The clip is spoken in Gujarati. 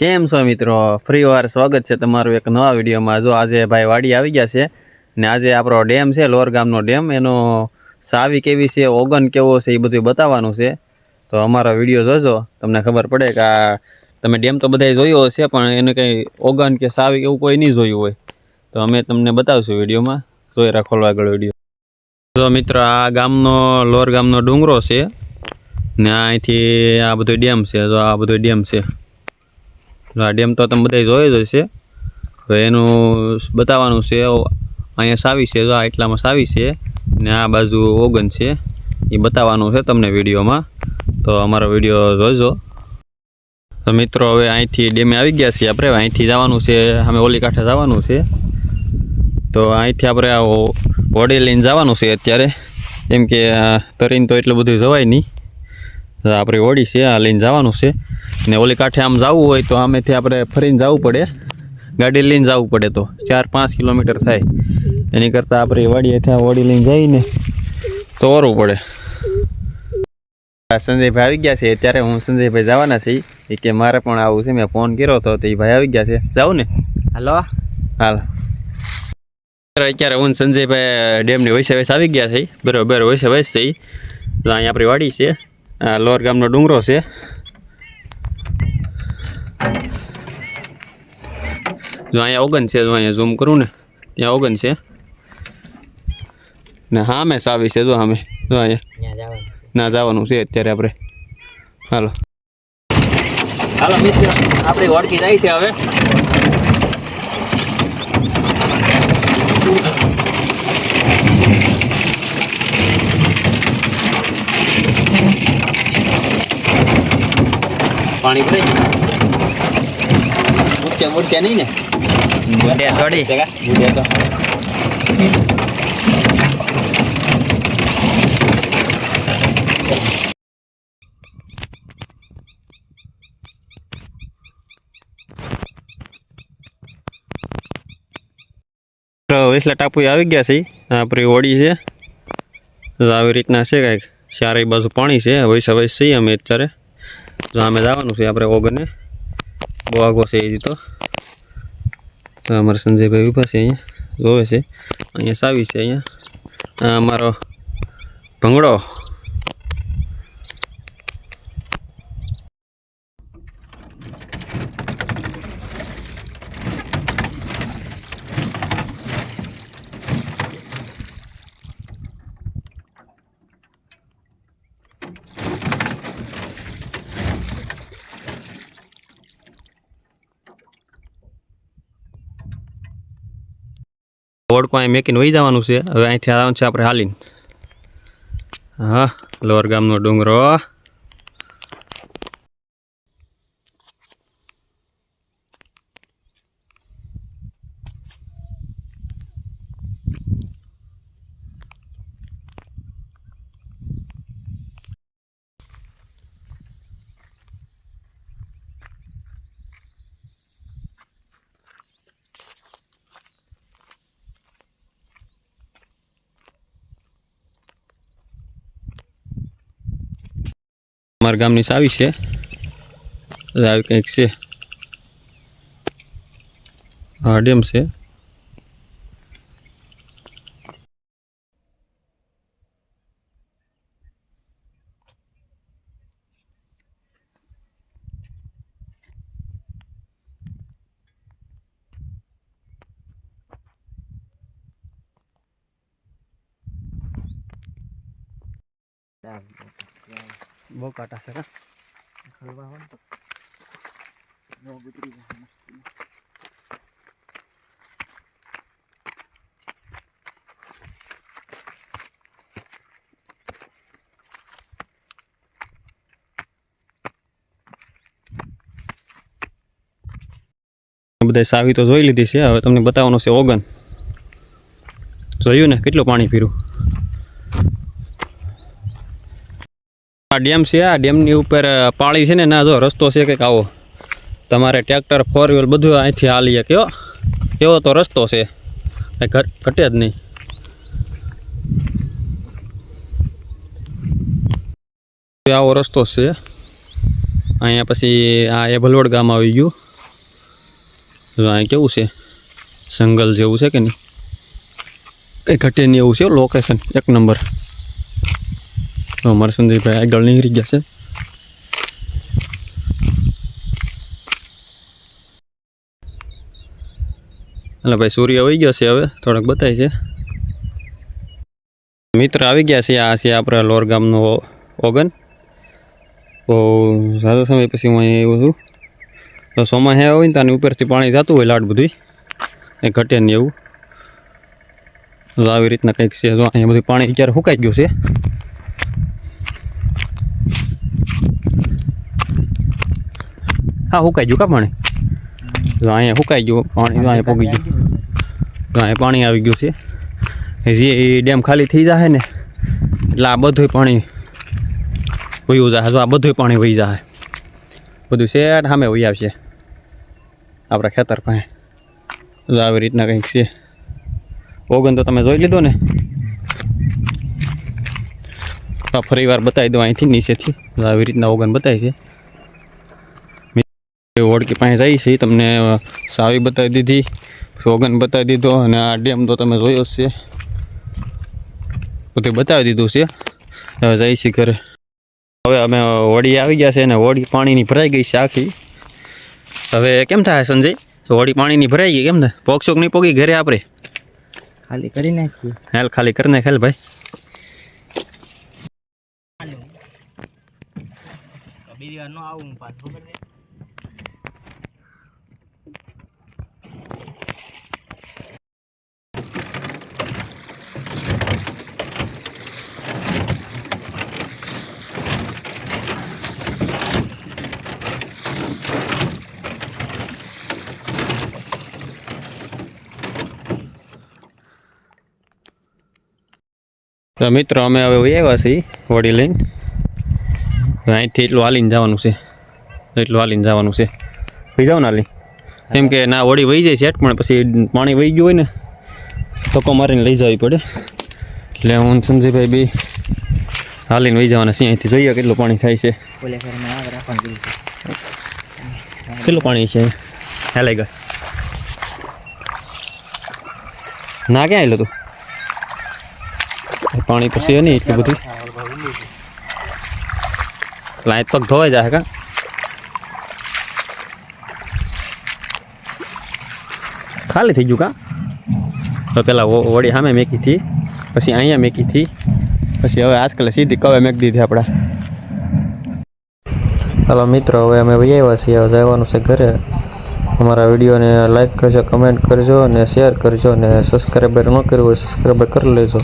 કેમ છો મિત્રો? ફરી વાર સ્વાગત છે તમારું એક નવા વિડીયોમાં. જો આજે ભાઈ વાડી આવી ગયા છે ને આજે આપણો ડેમ છે, લોર ગામનો ડેમ. એનો સાવી કેવી છે, ઓગન કેવો છે એ બધું બતાવવાનું છે. તો અમારો વીડિયો જોજો. તમને ખબર પડે કે આ તમે ડેમ તો બધાય જોયો હશે, પણ એને કંઈ ઓગન કે સાવી એવું કોઈ નહીં જોયું હોય. તો અમે તમને બતાવશું વિડીયોમાં. જોઈ રાખો આગળ વીડિયો. જો મિત્રો, આ ગામનો, લોર ગામનો ડુંગરો છે ને અહીંથી આ બધો ડેમ છે. જો આ બધો ડેમ છે. આ ડેમ તો તમે બધા જોયો જ હશે. હવે એનું બતાવવાનું છે અહીંયા સાવી છે, જો આ એટલામાં સાવી છે ને આ બાજુ ઓગન છે, એ બતાવવાનું છે તમને વિડીયોમાં. તો અમારો વીડિયો જોજો. તો મિત્રો, હવે અહીંથી ડેમે આવી ગયા છીએ આપણે. અહીંથી જવાનું છે, અમે ઓલી કાંઠે જવાનું છે. તો અહીંથી આપણે આ ઓ- લઈને જવાનું છે અત્યારે. કેમ કે તરીને તો એટલું બધું જવાય નહીં. આપણી ઓડી છે આ લઈને જવાનું છે. ને ઓલી કાંઠે આમ જવું હોય તો આમેથી આપણે ફરીને જવું પડે. ગાડી લઈને જવું પડે તો. ચાર પાંચ કિલોમીટર થાય. એની કરતાં આપણી વાડીએ ત્યાં હોડી લઈને જઈને તો વરવું પડે સંજયભાઈ આવી ગયા છે. ત્યારે હું સંજયભાઈ જવાના છે. એ કે મારે પણ આવું છે. મેં ફોન કર્યો હતો તો એ ભાઈ આવી ગયા છે. જાઉં ને. હાલો. હાલ. અત્યારે હું સંજયભાઈ ડેમની વૈસે વૈસે આવી ગયા છે. બરોબર વૈસે વૈસ. છે અહીંયા આપણી વાડી છે. લોર ગામનો ડુંગરો છે. જો અહીંયા ઓગન છે જો અહીંયા ઝૂમ કરું ને ત્યાં ઓગન છે. ને હા મેં સાવી છે જો અમે જો અહીંયા. ના જવાનું છે અત્યારે આપણે. હાલો. હાલો મિત્ર આપણી ઓળખી જાય છે હવે. પાણી ભરાઈ મૂર્છે મૂર્છે નહીં ને? થોડી બુડે તો. તો વેસલા ટાપુ આવી ગયા છે આપણી હોડી છે. તો આવી રીતના છે કાંઈક. ચારેય બાજુ પાણી છે. વૈસા વૈસ છીએ અમે અત્યારે. તો અમે જવાનું છે આપણે ઓગને. બહુ આગો છે એ તો. અમારે સંજયભાઈ ઊભા છે અહીંયા. જોવે છે. અહીંયા સાવી છે અહીંયા. અમારો ભંગડો. ઓળકો અહીં મેકીને વહી જવાનું છે. હવે અહીંથી આવવાનું છે આપણે હાલીને. હા, લોર ગામનો ડુંગરો. અમારા ગામની સાવી છે. આવી કંઈક છે. હા ડેમ છે. બહુ કાંટા છે કા બધા સાવી તો જોઈ લીધી છે હવે તમને બતાવવાનું છે ઓગન જોયું ને કેટલું પાણી પીરું આ ડેમ છે, આ ડેમની ઉપર પાળી છે ને ના જો રસ્તો છે કંઈક આવો. તમારે ટ્રેક્ટર, ફોર વ્હીલ બધું અહીંથી હાલીએ કેવો તો રસ્તો છે. કંઈ ઘટે જ નહીં. આવો રસ્તો છે. અહીંયા પછી આ એ ભલવડ ગામ આવી ગયું. અહીં કેવું છે? જંગલ જેવું છે કે નહીં? કંઈ ઘટે નહીં એવું છે લોકેશન એક નંબર. અમારા સંજયભાઈ આગળ નીકળી ગયા છે. એટલે ભાઈ, સૂર્ય આવી ગયો છે હવે. થોડોક બતાય છે. મિત્ર આવી ગયા છે, આ છે આપણા લોર ગામનો ઓગન. બહુ સાદા સમય પછી હું અહીં આવ્યો છું. તો સોમાં હે હોય ને તાની ઉપરથી પાણી જતું હોય લાડ બધું એ ઘટે નહીં એવું. આવી રીતના કંઈક છે. અહીંયા બધું પાણી અત્યારે સુકાઈ ગયું છે. હા સુકાઈ ગયું કા પાણી? અહીંયા સુકાઈ ગયું પાણી અહીંયા પોગી ગયું. અહીંયા પાણી આવી ગયું છે. જે ડેમ ખાલી થઈ જાય ને એટલે આ બધું પાણી વયું જાય તો આ બધું પાણી વહી જાય બધું શેઠ સામે વહી આવશે. આપણા ખેતર પાસે. આવી રીતના કંઈક છે. ઓગન તો તમે જોઈ લીધો ને? ફરી વાર બતાવી દો અહીંથી નીચેથી. આવી રીતના ઓગન બતાવી છે. એ ઓળકી પાસે જઈ છે. તમને સાવી બતાવી દીધી સોગન બતાવી દીધો અને આ ડેમ તો તમે જોયો જ છે. બધું બતાવી દીધું છે. હવે જઈ છે ઘરે. હવે અમે હોળી આવી ગયા છે અને હોડી પાણીની ભરાઈ ગઈ છે આખી. હવે કેમ થાય સંજય? હોડી પાણીની ભરાઈ ગઈ કેમ ને પોગશોક નહીં પોગી ઘરે આપણે? ખાલી કરી નાખીએ. હેલ ખાલી કરી નાખ ભાઈ. બીજી વાર ન આવું પાછું. તો મિત્રો અમે હવે આવ્યા છીએ વડી લઈને. અહીંથી એટલું હાલીને જવાનું છે. એટલું હાલીને જવાનું છે. વહી જાવ ને હાલી. કેમ કે ના વડી વહી જાય છે પણ પછી પાણી વહી ગયું હોય ને ધક્કો મારીને લઈ જવી પડે. એટલે હું સંજયભાઈ બી હાલીને વહી જવાના છીએ. અહીંથી જોઈએ કેટલું પાણી થાય છે. કેટલું પાણી છે? હેલાઈ ગયા ના ક્યાં આવેલો તું? પાણી પછી નહીં એટલું બધું. લાઈટ પગ ધોવાઈ જાય કા? ખાલી થઈ ગયું કા? તો પેલા વળી સામે મેકી હતી, પછી અહીંયા મેકી હતી, પછી હવે આજકાલ સીધી કવે મેકી દીધી આપણા હલો મિત્રો, હવે અમે આવ્યા છીએ, હવે જવાનું છે ઘરે. અમારા વિડીયોને લાઈક કરજો કમેન્ટ કરજો અને શેર કરજો અને સબસ્ક્રાઈબર ન કર્યું હોય સબસ્ક્રાઈબર કરી લેજો.